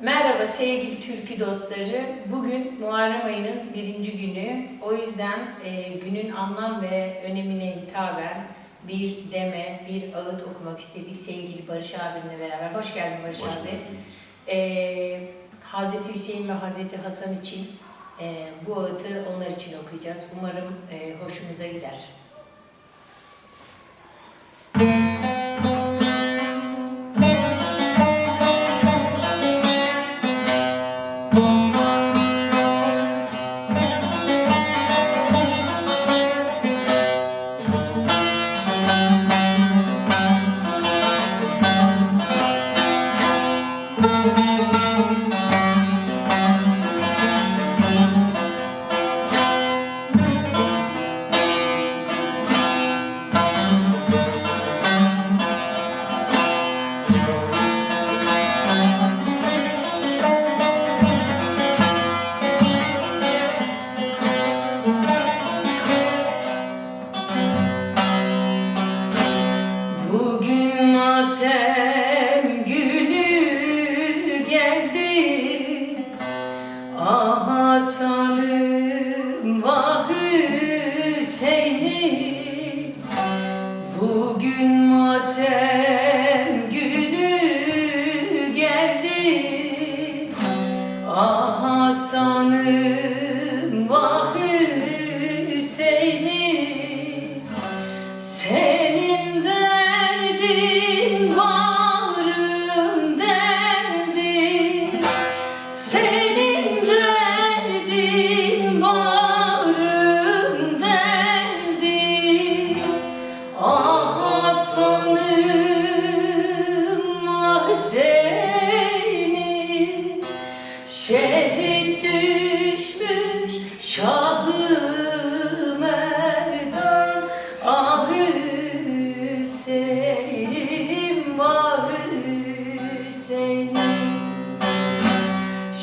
Merhaba sevgili türkü dostları. Bugün Muharrem ayının birinci günü. O yüzden e, günün anlam ve önemine hitaben bir deme, bir ağıt okumak istedik sevgili Barış abimle beraber. Hoş geldin Barış Hoş abi. E, Hazreti Hüseyin ve Hazreti Hasan için e, bu ağıtı onlar için okuyacağız. Umarım e, hoşumuza gider. Bugün geldi Ah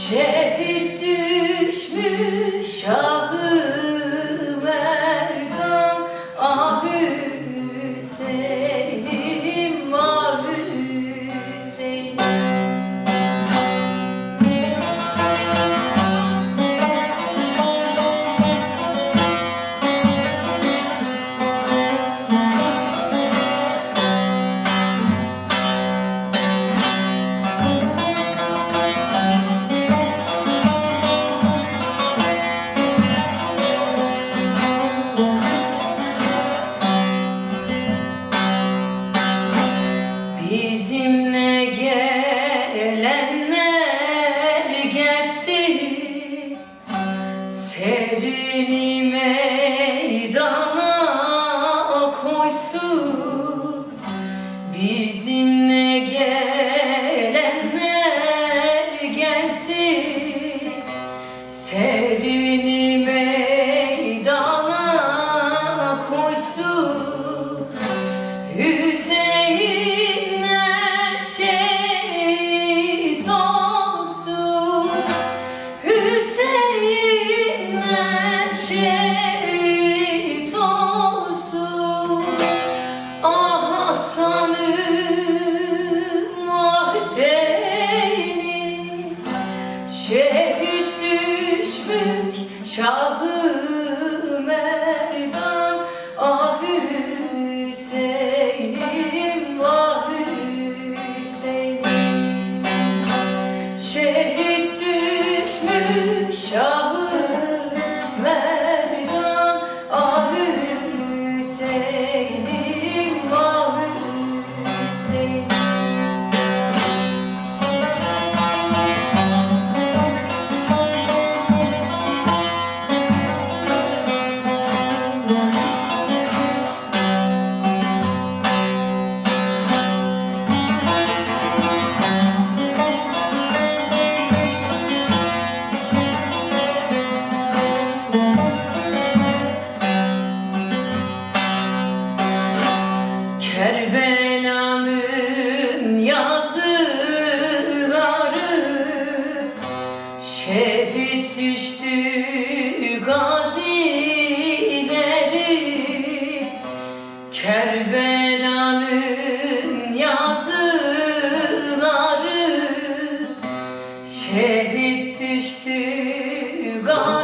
Şehit Bizim Kerbela'nın yazıları Şehit düştü galiba